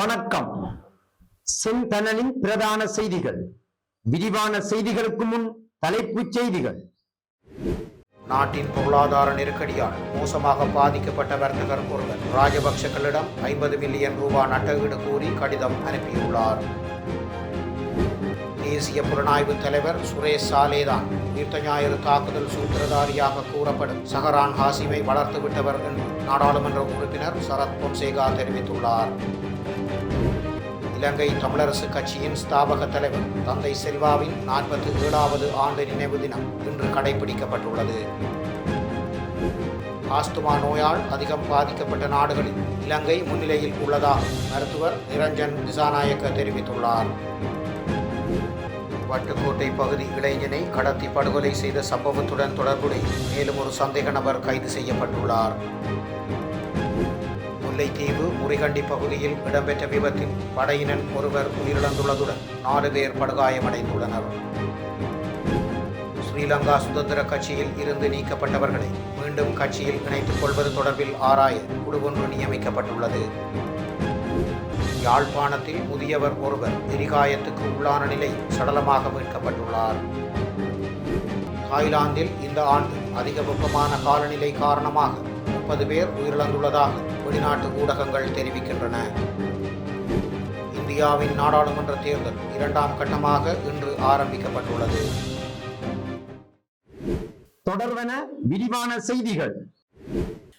வணக்கம். செந்தனலின் பிரதான செய்திகள். விரிவான செய்திகளுக்கு முன் தலைப்புச் செய்திகள். நாட்டின் பொருளாதார நெருக்கடியால் மோசமாக பாதிக்கப்பட்ட வர்த்தகர் ஒருவர் ராஜபக்சக்களிடம் ஐம்பது மில்லியன் ரூபாய் நட்டஈடு கூறி கடிதம் அனுப்பியுள்ளார். தேசிய புலனாய்வு தலைவர் சுரேஷ் சாலேதான் உயிர்த்த ஞாயிறு தாக்குதல் சூத்திரதாரியாக கூறப்படும் சஹரான் ஹாசிமை வளர்த்துவிட்டவர் என்று நாடாளுமன்ற உறுப்பினர் சரத் பொன்சேகா தெரிவித்துள்ளார். இலங்கை தமிழரசு கட்சியின் ஸ்தாபக தலைவர் தந்தை செல்வாவின் நாற்பத்தி ஏழாவது ஆண்டு நினைவு தினம் இன்று கடைபிடிக்கப்பட்டுள்ளது. ஆஸ்துமா நோயால் அதிகம் பாதிக்கப்பட்ட நாடுகளில் இலங்கை முன்னிலையில் உள்ளதாக மருத்துவர் நிரஞ்சன் திசாநாயக்க தெரிவித்துள்ளார். வட்டுக்கோட்டை பகுதி இளைஞனை கடத்தி படுகொலை செய்த சம்பவத்துடன் தொடர்புடைய மேலும் ஒரு சந்தேக நபர் கைது செய்யப்பட்டுள்ளார். முல்லைத்தீவு முறிகண்டி பகுதியில் இடம்பெற்ற விபத்தில் படையினர் ஒருவர் உயிரிழந்துள்ளதுடன் நாலு பேர் படுகாயமடைந்துள்ளனர். ஸ்ரீலங்கா சுதந்திர கட்சியில் இருந்து நீக்கப்பட்டவர்களை மீண்டும் கட்சியில் இணைத்துக் கொள்வது தொடர்பில் ஆராய குழு ஒன்று நியமிக்கப்பட்டுள்ளது. யாழ்ப்பாணத்தில் முதியவர் ஒருவர் எரிகாயத்துக்கு உள்ளான நிலை சடலமாக மீட்கப்பட்டுள்ளார். தாய்லாந்தில் இந்த ஆண்டு அதிக வெப்பமான காலநிலை காரணமாக முப்பது பேர் உயிரிழந்துள்ளதாக வெளிநாட்டு ஊடகங்கள் தெரிவிக்கின்றன. இந்தியாவின் நாடாளுமன்ற தேர்தல் இரண்டாம் கட்டமாக இன்று ஆரம்பிக்கப்பட்டுள்ளது. தொடர்வன விரிவான செய்திகள்.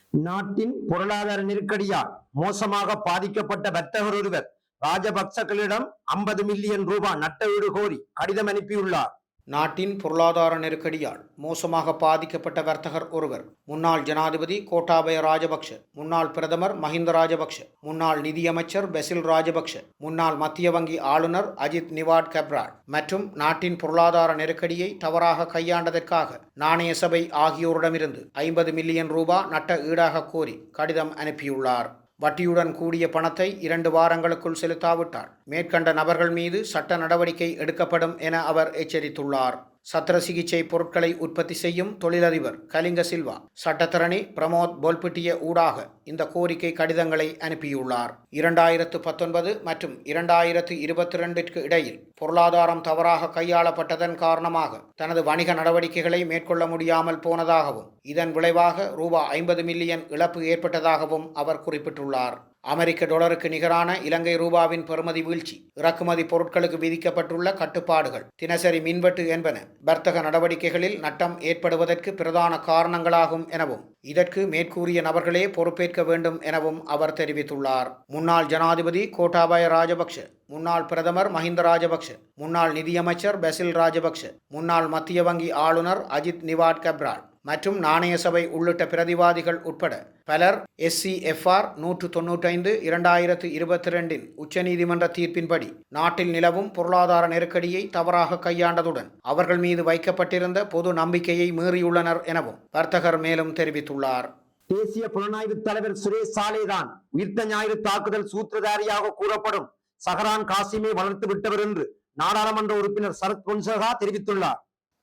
நாட்டின் பொருளாதார நெருக்கடியால் மோசமாக பாதிக்கப்பட்ட வர்த்தகர் ஒருவர் ராஜபக்சக்களிடம் ஐம்பது மில்லியன் ரூபாய் நட்டஈடு கோரி கடிதம் அனுப்பியுள்ளார். நாட்டின் பொருளாதார நெருக்கடியால் மோசமாக பாதிக்கப்பட்ட வர்த்தகர் ஒருவர் முன்னாள் ஜனாதிபதி கோட்டாபய ராஜபக்ஷ முன்னாள் பிரதமர் மஹிந்த ராஜபக்ஷ முன்னாள் நிதியமைச்சர் பெசில் ராஜபக்ஷ முன்னாள் மத்திய வங்கி ஆளுநர் அஜித் நிவாட் கப்ராட் மற்றும் நாட்டின் பொருளாதார நெருக்கடியை தவறாக கையாண்டதற்காக நாணய சபை ஆகியோரிடமிருந்து ஐம்பது மில்லியன் ரூபாய் நட்ட ஈடாக கோரி கடிதம் அனுப்பியுள்ளார். வட்டியுடன் கூடிய பணத்தை இரண்டு வாரங்களுக்குள் செலுத்தாவிட்டால் மேற்கண்ட நபர்கள் மீது சட்ட நடவடிக்கை எடுக்கப்படும் என அவர் எச்சரித்துள்ளார். சத்திர சிகிச்சை பொருட்களை உற்பத்தி செய்யும் தொழிலதிபர் கலிங்க சில்வா சட்டத்தரணி பிரமோத் போல்பிட்டிய ஊடாக இந்த கோரிக்கை கடிதங்களை அனுப்பியுள்ளார். இரண்டாயிரத்து பத்தொன்பது மற்றும் இரண்டாயிரத்து இருபத்தி ரெண்டிற்கு இடையில் பொருளாதாரம் தவறாக கையாளப்பட்டதன் காரணமாக தனது வணிக நடவடிக்கைகளை மேற்கொள்ள முடியாமல் போனதாகவும் இதன் விளைவாக ரூபா ஐம்பது மில்லியன் இழப்பு ஏற்பட்டதாகவும் அவர் குறிப்பிட்டுள்ளார். அமெரிக்க டாலருக்கு நிகரான இலங்கை ரூபாவின் பெறுமதி வீழ்ச்சி இறக்குமதி பொருட்களுக்கு விதிக்கப்பட்டுள்ள கட்டுப்பாடுகள் தினசரி மின்வெட்டு என்பன வர்த்தக நடவடிக்கைகளில் நட்டம் ஏற்படுவதற்கு பிரதான காரணங்களாகும் எனவும் இதற்கு மேற்கூறிய நபர்களே பொறுப்பேற்க வேண்டும் எனவும் அவர் தெரிவித்துள்ளார். முன்னாள் ஜனாதிபதி கோட்டாபய ராஜபக்ஷ முன்னாள் பிரதமர் மஹிந்த ராஜபக்ஷ முன்னாள் நிதியமைச்சர் பெசில் ராஜபக்ஷ முன்னாள் மத்திய வங்கி ஆளுநர் அஜித் நிவாட் கப்ரால் மற்றும் நாணய சபை உள்ளிட்ட பிரதிவாதிகள் உட்பட பலர் எஸ்சிஎஃப்ஆர் நூற்று தொன்னூற்றைந்து இரண்டாயிரத்து இருபத்தி ரெண்டின் உச்சநீதிமன்ற தீர்ப்பின்படி நாட்டில் நிலவும் பொருளாதார நெருக்கடியை தவறாக கையாண்டதுடன் அவர்கள் மீது வைக்கப்பட்டிருந்த பொது நம்பிக்கையை மீறியுள்ளனர் எனவும் வர்த்தகர் மேலும் தெரிவித்துள்ளார். தேசிய புலனாய்வு தலைவர் சுரேஷ் சாலேதான் உயிர்த்த ஞாயிறு தாக்குதல் சூத்திரதாரியாக கூறப்படும் சஹரான் காசிமை வளர்த்து விட்டவர் என்று நாடாளுமன்ற உறுப்பினர் சரத் பொன்சகா தெரிவித்துள்ளார்.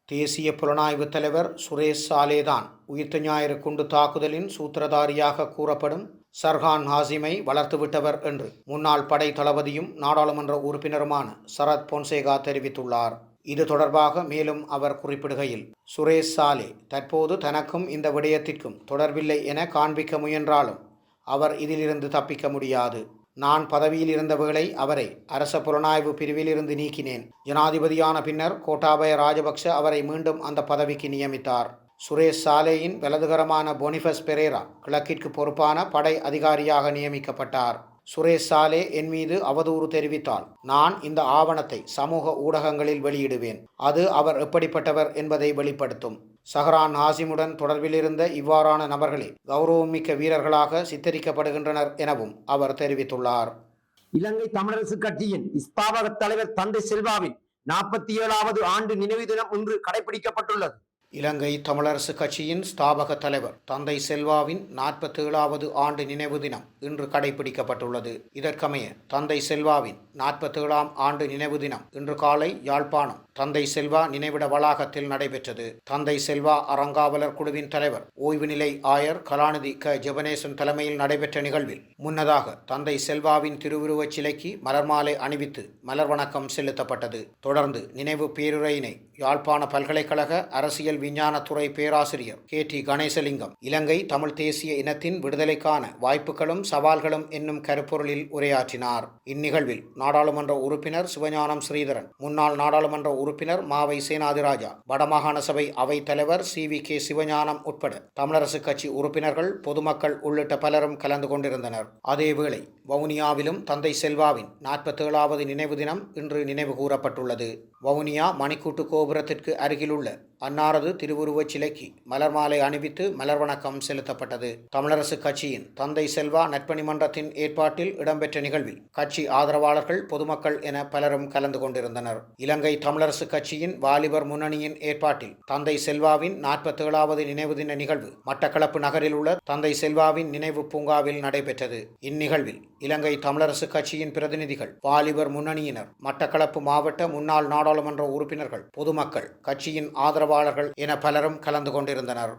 தேசிய புலனாய்வு தலைவர் சுரேஷ் சாலேதான் உயிர்த்த ஞாயிறு குண்டு தாக்குதலின் சூத்திரதாரியாக கூறப்படும் சர்ஹான் ஹாசிமை வளர்த்துவிட்டவர் என்று முன்னாள் படை தளபதியும் நாடாளுமன்ற உறுப்பினருமான சரத் பொன்சேகா தெரிவித்துள்ளார். இது தொடர்பாக மேலும் அவர் குறிப்பிடுகையில் சுரேஷ் சாலே தற்போது தனக்கும் இந்த விடயத்திற்கும் தொடர்பில்லை என காண்பிக்க முயன்றாலும் அவர் இதிலிருந்து தப்பிக்க முடியாது. நான் பதவியில் இருந்த வேளை அவரை அரச புலனாய்வு பிரிவிலிருந்து நீக்கினேன். ஜனாதிபதியான பின்னர் கோட்டாபய ராஜபக்ஷ அவரை மீண்டும் அந்த பதவிக்கு நியமித்தார். சுரேஷ் சாலேயின் வலதுகரமான பொனிஃபஸ் பெரேரா கிழக்கிற்கு பொறுப்பான படை அதிகாரியாக நியமிக்கப்பட்டார். சுரேஷ் சாலே என் மீது அவதூறு தெரிவித்தால் நான் இந்த ஆவணத்தை சமூக ஊடகங்களில் வெளியிடுவேன். அது அவர் எப்படிப்பட்டவர் என்பதை வெளிப்படுத்தும். சஹரான் ஹாசிமுடன் தொடர்பிலிருந்த இவ்வாறான நபர்களே கௌரவமிக்க வீரர்களாக சித்தரிக்கப்படுகின்றனர் எனவும் அவர் தெரிவித்துள்ளார். இலங்கை தமிழரசு கட்சியின் ஸ்தாபக தலைவர் தந்தை செல்வாவின் நாற்பத்தி ஏழாவது ஆண்டு நினைவு தினம் இன்று கடைபிடிக்கப்பட்டுள்ளது. இலங்கை தமிழரசு கட்சியின் ஸ்தாபக தலைவர் தந்தை செல்வாவின் நாற்பத்தேழாவது ஆண்டு நினைவு தினம் இன்று கடைபிடிக்கப்பட்டுள்ளது. இதற்கமைய தந்தை செல்வாவின் நாற்பத்தேழாம் ஆண்டு நினைவு தினம் இன்று காலை யாழ்ப்பாணம் தந்தை செல்வா நினைவிட வளாகத்தில் நடைபெற்றது. தந்தை செல்வா அறங்காவலர் குழுவின் தலைவர். ஓய்வு நிலை ஆயர் கலாநிதி க. ஜெபனேசன் தலைமையில் நடைபெற்ற நிகழ்வில் முன்னதாக தந்தை செல்வாவின் திருவுருவச் சிலைக்கு மலர்மாலை அணிவித்து மலர் வணக்கம் செலுத்தப்பட்டது. தொடர்ந்து நினைவு பேருரையினை யாழ்ப்பாண பல்கலைக்கழக அரசியல் விஞ்ஞானத்துறை பேராசிரியர் கே. டி. கணேசலிங்கம் இலங்கை தமிழ் தேசிய இனத்தின் விடுதலைக்கான வாய்ப்புகளும் சவால்களும் என்னும் கருப்பொருளில் உரையாற்றினார். இந்நிகழ்வில் நாடாளுமன்ற உறுப்பினர் சிவஞானம் ஸ்ரீதரன் முன்னாள் நாடாளுமன்ற உறுப்பினர் மாவை சேனாதிராஜா. வடமாகாண சபை அவைத் தலைவர் சி. வி. கே. சிவஞானம் உட்பட தமிழரசு கட்சி உறுப்பினர்கள் பொதுமக்கள் உள்ளிட்ட பலரும் கலந்து கொண்டிருந்தனர். அதேவேளை வவுனியாவிலும் தந்தை செல்வாவின் நாற்பத்தேழாவது நினைவு தினம் இன்று நினைவு கூறப்பட்டுள்ளது. வவுனியா மணிக்கூட்டு கோபுரத்திற்கு அருகிலுள்ள அன்னாரது திருவுருவச் சிலைக்கு மலர் மாலை அணிவித்து மலர் வணக்கம் செலுத்தப்பட்டது. தமிழரசு கட்சியின் தந்தை செல்வா நட்பணி மன்றத்தின் ஏற்பாட்டில் இடம்பெற்ற நிகழ்வில் கட்சி ஆதரவாளர்கள் பொதுமக்கள் என பலரும் கலந்து கொண்டிருந்தனர். இலங்கை தமிழரசு கட்சியின் வாலிபர் முன்னணியின் ஏற்பாட்டில் தந்தை செல்வாவின் நாற்பத்தேழாவது நினைவு தின நிகழ்வு மட்டக்களப்பு நகரில் உள்ள தந்தை செல்வாவின் நினைவு பூங்காவில் நடைபெற்றது. இந்நிகழ்வில் இலங்கை தமிழரசு கட்சியின் பிரதிநிதிகள் வாலிபர் முன்னணியினர் மட்டக்களப்பு மாவட்ட முன்னாள் நாடாளுமன்ற உறுப்பினர்கள் பொதுமக்கள் கட்சியின் ஆதரவாளர்கள் என பலரும் கலந்து கொண்டிருந்தனர்.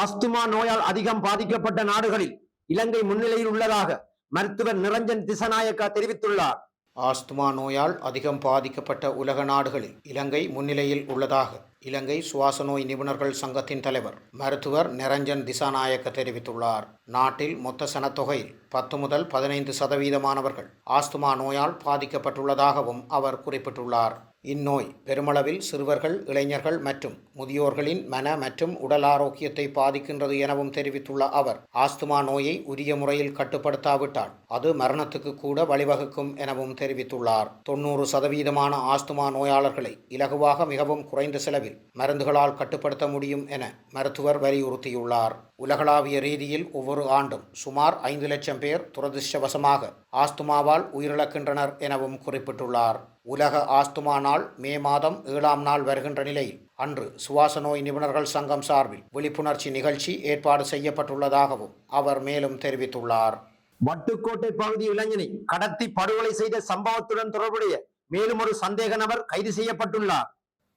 ஆஸ்துமா நோயால் அதிகம் பாதிக்கப்பட்ட நாடுகளில் இலங்கை முன்னிலையில் உள்ளதாக மருத்துவர் நிரஞ்சன் திசநாயக்கா தெரிவித்துள்ளார். ஆஸ்துமா நோயால் அதிகம் பாதிக்கப்பட்ட உலக நாடுகளில் இலங்கை முன்னிலையில் உள்ளதாக இலங்கை சுவாச நோய் நிபுணர்கள் சங்கத்தின் தலைவர் மருத்துவர் நிரஞ்சன் திசாநாயக்க தெரிவித்துள்ளார். நாட்டில் மொத்த சனத்தொகையில் பத்து முதல் பதினைந்து சதவீதமானவர்கள் ஆஸ்துமா நோயால் பாதிக்கப்பட்டுள்ளதாகவும் அவர் குறிப்பிட்டுள்ளார். இந்நோய் பெருமளவில் சிறுவர்கள் இளைஞர்கள் மற்றும் முதியோர்களின் மன மற்றும் உடல் ஆரோக்கியத்தை பாதிக்கின்றது எனவும் தெரிவித்துள்ள அவர் ஆஸ்துமா நோயை உரிய முறையில் கட்டுப்படுத்தாவிட்டால் அது மரணத்துக்கு கூட வழிவகுக்கும் எனவும் தெரிவித்துள்ளார். தொண்ணூறு சதவீதமான ஆஸ்துமா நோயாளர்களை இலகுவாக மிகவும் குறைந்த செலவில் மருந்துகளால் கட்டுப்படுத்த முடியும் என மருத்துவர் வலியுறுத்தியுள்ளார். உலகளாவிய ரீதியில் ஒவ்வொரு ஆண்டும் சுமார் ஐந்து லட்சம் பேர் துரதிர்ஷ்டவசமாக ஆஸ்துமாவால் உயிரிழக்கின்றனர் எனவும் குறிப்பிட்டுள்ளார். உலக ஆஸ்துமா நாள் மே மாதம் ஏழாம் நாள் வருகின்ற நிலையில் அன்று சுவாச நோய் நிபுணர்கள் சங்கம் சார்பில் விழிப்புணர்ச்சி நிகழ்ச்சி ஏற்பாடு செய்யப்பட்டுள்ளதாகவும் அவர் மேலும் தெரிவித்துள்ளார். வட்டுக்கோட்டை பகுதி இளைஞனை கடத்தி படுகொலை செய்த சம்பவத்துடன் தொடர்புடைய மேலும் ஒரு சந்தேக நபர் கைது செய்யப்பட்டுள்ளார்.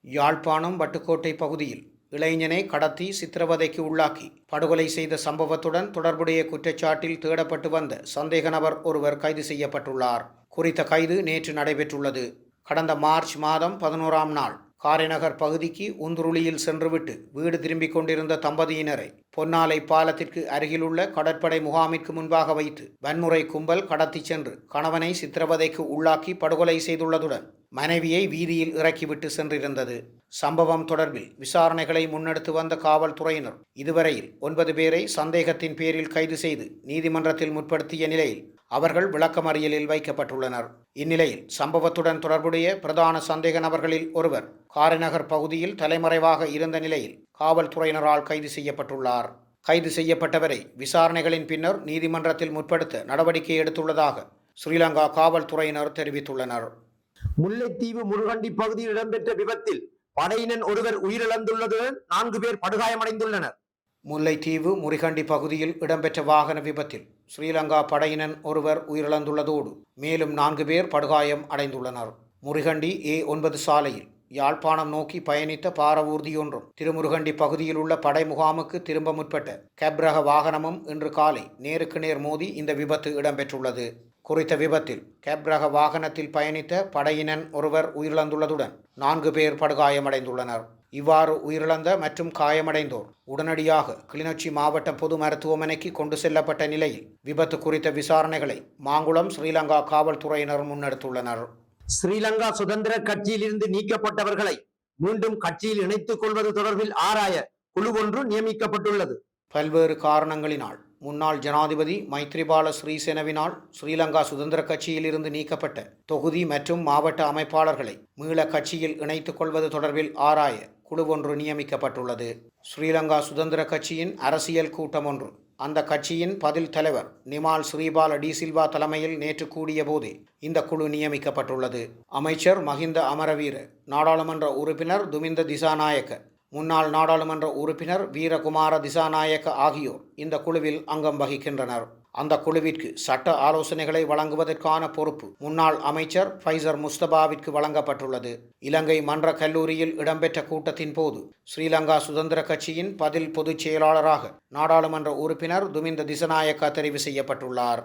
யாழ்ப்பாணம் வட்டுக்கோட்டை பகுதியில் இளைஞனை கடத்தி சித்திரவதைக்கு உள்ளாக்கி படுகொலை செய்த சம்பவத்துடன் தொடர்புடைய குற்றச்சாட்டில் தேடப்பட்டு வந்த சந்தேக நபர் ஒருவர் கைது செய்யப்பட்டுள்ளார். குறித்த கைது நேற்று நடைபெற்றுள்ளது. கடந்த மார்ச் மாதம் பதினோராம் நாள் காரைநகர் பகுதிக்கு உந்துருளியில் சென்றுவிட்டு வீடு திரும்பிக் கொண்டிருந்த தம்பதியினரை பொன்னாலை பாலத்திற்கு அருகிலுள்ள கடற்படை முகாமிற்கு முன்பாக வைத்து வன்முறை கும்பல் கடத்திச் சென்று கணவனை சித்திரவதைக்கு உள்ளாக்கி படுகொலை செய்துள்ளதுடன் மனைவியை வீதியில் இறக்கிவிட்டு சென்றிருந்தது. சம்பவம் தொடர்பில் விசாரணைகளை முன்னெடுத்து வந்த காவல்துறையினர் இதுவரையில் ஒன்பது பேரை சந்தேகத்தின் பேரில் கைது செய்து நீதிமன்றத்தில் முற்படுத்திய நிலையில் அவர்கள் விளக்கமறியலில் வைக்கப்பட்டுள்ளனர். இந்நிலையில் சம்பவத்துடன் தொடர்புடைய பிரதான சந்தேக நபர்களில் ஒருவர் காரைநகர் பகுதியில் தலைமறைவாக இருந்த நிலையில் காவல்துறையினரால் கைது செய்யப்பட்டுள்ளார். கைது செய்யப்பட்டவரை விசாரணைகளின் பின்னர் நீதிமன்றத்தில் முற்படுத்த நடவடிக்கை எடுத்துள்ளதாக ஸ்ரீலங்கா காவல்துறையினர் தெரிவித்துள்ளனர். முல்லைத்தீவு முருகண்டி பகுதியில் இடம்பெற்ற விபத்தில் படையினர் ஒருவர் உயிரிழந்துள்ளதுடன் நான்கு பேர் படுகாயமடைந்துள்ளனர். முல்லைத்தீவு முறிகண்டி பகுதியில் இடம்பெற்ற வாகன விபத்தில் ஸ்ரீலங்கா படையினன் ஒருவர் உயிரிழந்துள்ளதோடு மேலும் நான்கு பேர் படுகாயம் அடைந்துள்ளனர். முறிகண்டி ஏ ஒன்பது சாலையில் யாழ்ப்பாணம் நோக்கி பயணித்த பாரவூர்தியொன்றும் திருமுருகண்டி பகுதியில் உள்ள படை முகாமுக்கு திரும்ப முற்பட்ட கேப்ரக வாகனமும் இன்று காலை நேருக்கு நேர் மோதி இந்த விபத்து இடம்பெற்றுள்ளது. குறித்த விபத்தில் கேப்ரக வாகனத்தில் பயணித்த படையினன் ஒருவர் உயிரிழந்துள்ளதுடன் நான்கு பேர் படுகாயமடைந்துள்ளனர். இவ்வாறு உயிரிழந்த மற்றும் காயமடைந்தோர் உடனடியாக கிளிநொச்சி மாவட்ட பொது மருத்துவமனைக்கு கொண்டு செல்லப்பட்ட நிலையில் விபத்து குறித்த விசாரணைகளை மாங்குளம் ஸ்ரீலங்கா காவல்துறையினர் முன்னெடுத்துள்ளனர். ஸ்ரீலங்கா சுதந்திர கட்சியில் இருந்து நீக்கப்பட்டவர்களை மீண்டும் கட்சியில் இணைத்துக் கொள்வது தொடர்பில் ஆராய குழு ஒன்று நியமிக்கப்பட்டுள்ளது. பல்வேறு காரணங்களினால் முன்னாள் ஜனாதிபதி மைத்ரிபால ஸ்ரீசேனவினால் ஸ்ரீலங்கா சுதந்திர கட்சியிலிருந்து நீக்கப்பட்ட தொகுதி மற்றும் மாவட்ட அமைப்பாளர்களை மீள கட்சியில் இணைத்துக் கொள்வது தொடர்பில் ஆராய குழு ஒன்று நியமிக்கப்பட்டுள்ளது. ஸ்ரீலங்கா சுதந்திர கட்சியின் அரசியல் கூட்டம் ஒன்று. அந்த கட்சியின் பதில் தலைவர் நிமால் ஸ்ரீபால டி சில்வா தலைமையில் நேற்று கூடிய போது இந்த குழு நியமிக்கப்பட்டுள்ளது. அமைச்சர் மஹிந்த அமரவீர நாடாளுமன்ற உறுப்பினர் துமிந்த திசாநாயக்க முன்னாள் நாடாளுமன்ற உறுப்பினர் வீரகுமார திசாநாயக்க ஆகியோர் இந்த குழுவில் அங்கம் வகிக்கின்றனர். அந்த குழுவிற்கு சட்ட ஆலோசனைகளை வழங்குவதற்கான பொறுப்பு முன்னாள் அமைச்சர் ஃபைசர் முஸ்தபாவிற்கு வழங்கப்பட்டுள்ளது. இலங்கை மன்ற கல்லூரியில் இடம்பெற்ற கூட்டத்தின் போது ஸ்ரீலங்கா சுதந்திர கட்சியின் பதில் பொதுச் செயலாளராக நாடாளுமன்ற உறுப்பினர் துமிந்த திசநாயக்க தெரிவு செய்யப்பட்டுள்ளார்.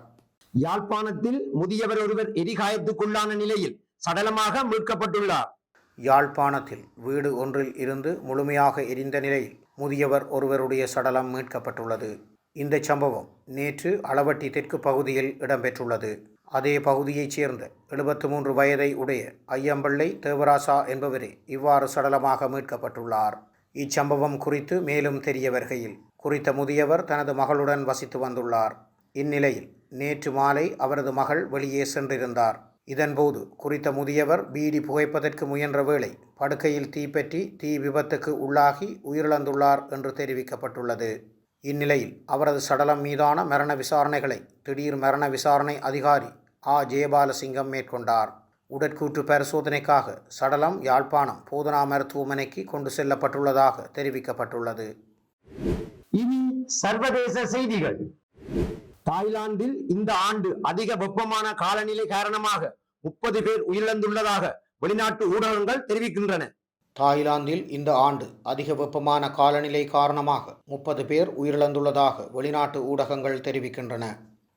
யாழ்ப்பாணத்தில் முதியவர் ஒருவர் எரிகாயத்துக்குள்ளான நிலையில் சடலமாக மீட்கப்பட்டுள்ளார். யாழ்ப்பாணத்தில் வீடு ஒன்றில் இருந்து முழுமையாக எரிந்த நிலையில் முதியவர் ஒருவருடைய சடலம் மீட்கப்பட்டுள்ளது. இந்த சம்பவம் நேற்று அளவட்டி தெற்கு பகுதியில் இடம்பெற்றுள்ளது. அதே பகுதியைச் சேர்ந்த எழுபத்து மூன்று வயதை உடைய ஐயம்பிள்ளை தேவராசா என்பவரே இவ்வாறு சடலமாக மீட்கப்பட்டுள்ளார். இச்சம்பவம் குறித்து மேலும் தெரிய வருகையில் குறித்த முதியவர் தனது மகளுடன் வசித்து வந்துள்ளார். இந்நிலையில் நேற்று மாலை அவரது மகள் வெளியே சென்றிருந்தார். இதன்போது குறித்த முதியவர் பீடி புகைப்பதற்கு முயன்ற வேளை படுக்கையில் தீப்பற்றி தீ விபத்துக்கு உள்ளாகி உயிரிழந்துள்ளார் என்று தெரிவிக்கப்பட்டுள்ளது. இந்நிலையில் அவரது சடலம் மீதான மரண விசாரணைகளை திடீர் மரண விசாரணை அதிகாரி ஆ. ஜெயபாலசிங்கம் மேற்கொண்டார். உடற்கூற்று பரிசோதனைக்காக சடலம் யாழ்ப்பாணம் போதனா மருத்துவமனைக்கு கொண்டு செல்லப்பட்டுள்ளதாக தெரிவிக்கப்பட்டுள்ளது. இனி சர்வதேச செய்திகள். தாய்லாந்தில் இந்த ஆண்டு அதிக வெப்பமான காலநிலை காரணமாக முப்பது பேர் உயிரிழந்துள்ளதாக வெளிநாட்டு ஊடகங்கள் தெரிவிக்கின்றன. தாய்லாந்தில் இந்த ஆண்டு அதிக வெப்பமான காலநிலை காரணமாக முப்பது பேர் உயிரிழந்துள்ளதாக வெளிநாட்டு ஊடகங்கள் தெரிவிக்கின்றன.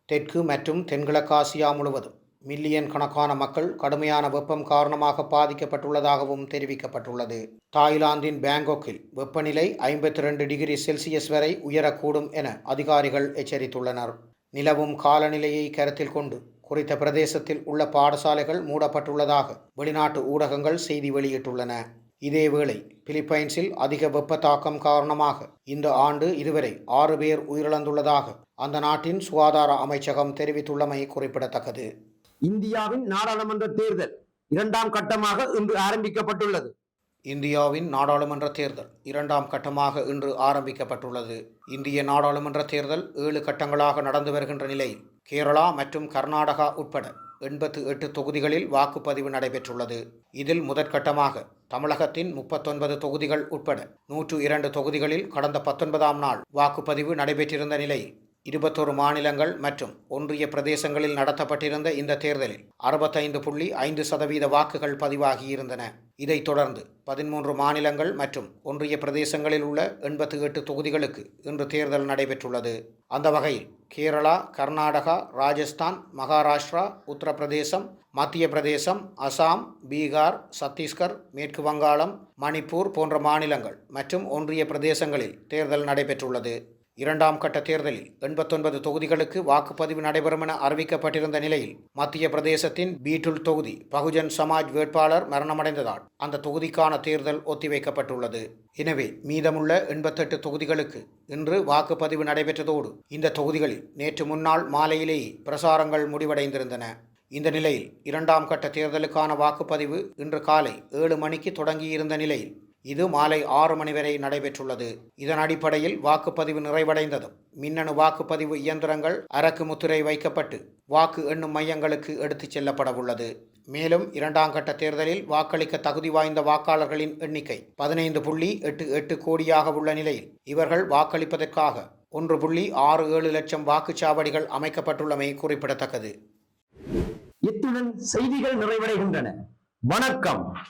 தெற்கு மற்றும் தென்கிழக்காசியா முழுவதும் மில்லியன் கணக்கான மக்கள் கடுமையான வெப்பம் காரணமாக பாதிக்கப்பட்டுள்ளதாகவும் தெரிவிக்கப்பட்டுள்ளது. தாய்லாந்தின் பேங்காக்கில் வெப்பநிலை ஐம்பத்தி ரெண்டு டிகிரி செல்சியஸ் வரை உயரக்கூடும் என அதிகாரிகள் எச்சரித்துள்ளனர். நிலவும் காலநிலையை கருத்தில் கொண்டு குறித்த பிரதேசத்தில் உள்ள பாடசாலைகள் மூடப்பட்டுள்ளதாக வெளிநாட்டு ஊடகங்கள் செய்தி வெளியிட்டுள்ளன. இதேவேளை பிலிப்பைன்ஸில் அதிக வெப்ப தாக்கம் காரணமாக இந்த ஆண்டு இதுவரை ஆறு பேர் உயிரிழந்துள்ளதாக அந்த நாட்டின் சுகாதார அமைச்சகம் தெரிவித்துள்ளமை குறிப்பிடத்தக்கது. இந்தியாவின் நாடாளுமன்ற தேர்தல் இரண்டாம் கட்டமாக இன்று ஆரம்பிக்கப்பட்டுள்ளது. இந்தியாவின் நாடாளுமன்ற தேர்தல் இரண்டாம் கட்டமாக இன்று ஆரம்பிக்கப்பட்டுள்ளது. இந்திய நாடாளுமன்ற தேர்தல் ஏழு கட்டங்களாக நடந்து வருகின்ற நிலையில் கேரளா மற்றும் கர்நாடகா உட்பட எண்பத்து எட்டு தொகுதிகளில் வாக்குப்பதிவு நடைபெற்றுள்ளது. இதில் முதற்கட்டமாக தமிழகத்தின் முப்பத்தொன்பது தொகுதிகள் உட்பட நூற்று இரண்டு தொகுதிகளில் கடந்த பத்தொன்பதாம் நாள் வாக்குப்பதிவு நடைபெற்றிருந்த நிலையில் இருபத்தொரு மாநிலங்கள் மற்றும் ஒன்றிய பிரதேசங்களில் நடத்தப்பட்டிருந்த இந்த தேர்தலில் அறுபத்தைந்து புள்ளி ஐந்து சதவீத வாக்குகள் பதிவாகியிருந்தன. இதைத் தொடர்ந்து பதிமூன்று மாநிலங்கள் மற்றும் ஒன்றிய பிரதேசங்களில் உள்ள எண்பத்தி எட்டு தொகுதிகளுக்கு இன்று தேர்தல் நடைபெற்றுள்ளது. அந்த வகையில் கேரளா கர்நாடகா ராஜஸ்தான் மகாராஷ்டிரா உத்தரப்பிரதேசம் மத்திய பிரதேசம் அசாம் பீகார் சத்தீஸ்கர் மேற்கு வங்காளம் மணிப்பூர் போன்ற மாநிலங்கள் மற்றும் ஒன்றிய பிரதேசங்களில் தேர்தல் நடைபெற்றுள்ளது. இரண்டாம் கட்ட தேர்தலில் எண்பத்தொன்பது தொகுதிகளுக்கு வாக்குப்பதிவு நடைபெறும் என அறிவிக்கப்பட்டிருந்த நிலையில் மத்திய பிரதேசத்தின் பீட்டுல் தொகுதி பகுஜன் சமாஜ் வேட்பாளர் மரணமடைந்ததால் அந்த தொகுதிக்கான தேர்தல் ஒத்திவைக்கப்பட்டுள்ளது. எனவே மீதமுள்ள எண்பத்தெட்டு தொகுதிகளுக்கு இன்று வாக்குப்பதிவு நடைபெற்றதோடு இந்த தொகுதிகளில் நேற்று முன்னாள் மாலையிலேயே பிரசாரங்கள் முடிவடைந்திருந்தன. இந்த நிலையில் இரண்டாம் கட்ட தேர்தலுக்கான வாக்குப்பதிவு இன்று காலை ஏழு மணிக்கு தொடங்கியிருந்த நிலையில் இது மாலை ஆறு மணி வரை நடைபெற்றுள்ளது. இதன் அடிப்படையில் வாக்குப்பதிவு நிறைவடைந்ததும் மின்னணு வாக்குப்பதிவு இயந்திரங்கள் அரக்கு முத்திரை வைக்கப்பட்டு வாக்கு எண்ணும் மையங்களுக்கு எடுத்துச் செல்லப்படவுள்ளது. மேலும் இரண்டாம் கட்ட தேர்தலில் வாக்களிக்க தகுதி வாய்ந்த வாக்காளர்களின் எண்ணிக்கை பதினைந்து புள்ளி எட்டு எட்டு கோடியாக உள்ள நிலையில் இவர்கள் வாக்களிப்பதற்காக ஒன்று புள்ளி ஆறு ஏழு லட்சம் வாக்குச்சாவடிகள் அமைக்கப்பட்டுள்ளமை குறிப்பிடத்தக்கது. இத்துடன் செய்திகள் நிறைவடைகின்றன. வணக்கம்.